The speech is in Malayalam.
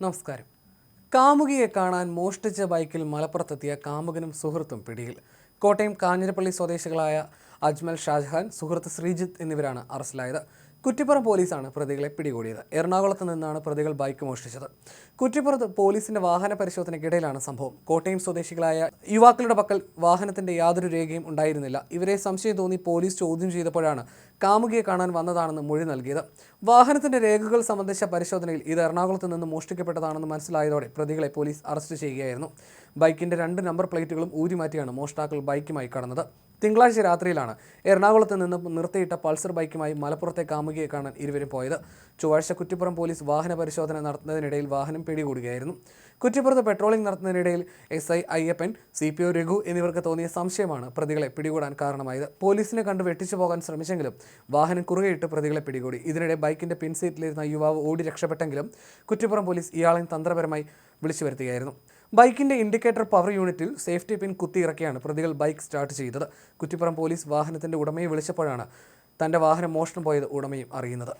നമസ്കാരം. കാമുകിയെ കാണാൻ മോഷ്ടിച്ച ബൈക്കിൽ മലപ്പുറത്തെത്തിയ കാമുകനും സുഹൃത്തും പിടിയിൽ. കോട്ടയം കാഞ്ഞിരപ്പള്ളി സ്വദേശികളായ അജ്മൽ ഷാജഹാൻ സുഹൃത്ത് ശ്രീജിത്ത് എന്നിവരാണ് അറസ്റ്റിലായത്. കുറ്റിപ്പുറം പോലീസാണ് പ്രതികളെ പിടികൂടിയത്. എറണാകുളത്ത് നിന്നാണ് പ്രതികൾ ബൈക്ക് മോഷ്ടിച്ചത്. കുറ്റിപ്പുറത്ത് പോലീസിന്റെ വാഹന പരിശോധനയ്ക്കിടയിലാണ് സംഭവം. കോട്ടയം സ്വദേശികളായ യുവാക്കളുടെ പക്കൽ വാഹനത്തിന്റെ യാതൊരു രേഖയും ഉണ്ടായിരുന്നില്ല. ഇവരെ സംശയം തോന്നി പോലീസ് ചോദ്യം ചെയ്തപ്പോഴാണ് കാമുകിയെ കാണാൻ വന്നതാണെന്ന് മൊഴി നൽകിയത്. വാഹനത്തിന്റെ രേഖകൾ സംബന്ധിച്ച പരിശോധനയിൽ ഇത് എറണാകുളത്ത് നിന്ന് മോഷ്ടിക്കപ്പെട്ടതാണെന്ന് മനസ്സിലായതോടെ പ്രതികളെ പോലീസ് അറസ്റ്റ് ചെയ്യുകയായിരുന്നു. ബൈക്കിന്റെ രണ്ട് നമ്പർ പ്ലേറ്റുകളും ഊരിമാറ്റിയാണ് മോഷ്ടാക്കൾ ബൈക്കുമായി കടന്നത്. തിങ്കളാഴ്ച രാത്രിയിലാണ് എറണാകുളത്ത് നിന്ന് നിർത്തിയിട്ട പൾസർ ബൈക്കുമായി മലപ്പുറത്തെ കാമുകിയെ കാണാൻ ഇരുവരും പോയത്. ചൊവ്വാഴ്ച കുറ്റിപ്പുറം പോലീസ് വാഹന പരിശോധന നടത്തുന്നതിനിടയിൽ വാഹനം പിടികൂടുകയായിരുന്നു. കുറ്റിപ്പുറത്ത് patrolling നടത്തുന്നതിനിടയിൽ S I Ayyappan C P O Raghu എന്നിവർക്ക് തോന്നിയ സംശയമാണ് പ്രതികളെ പിടികൂടാൻ കാരണമായത്. പോലീസിനെ കണ്ട് വെട്ടിച്ചു പോകാൻ ശ്രമിച്ചെങ്കിലും വാഹനം കുറുകയിട്ട് പ്രതികളെ പിടികൂടി. ഇതിനിടെ ബൈക്കിന്റെ പിൻസീറ്റിലിരുന്ന യുവാവ് ഓടി രക്ഷപ്പെട്ടെങ്കിലും കുറ്റിപ്പുറം പോലീസ് ഇയാളെ തന്ത്രപരമായി വിളിച്ചു വരുത്തുകയായിരുന്നു. ബൈക്കിന്റെ ഇൻഡിക്കേറ്റർ പവർ യൂണിറ്റിൽ സേഫ്റ്റി പിൻ കുത്തിയിറക്കിയാണ് പ്രതികൾ ബൈക്ക് സ്റ്റാർട്ട് ചെയ്തത്. കുറ്റിപ്പുറം പോലീസ് വാഹനത്തിന്റെ ഉടമയെ വിളിച്ചപ്പോഴാണ് തന്റെ വാഹനം മോഷണം പോയത് ഉടമയും അറിയുന്നത്.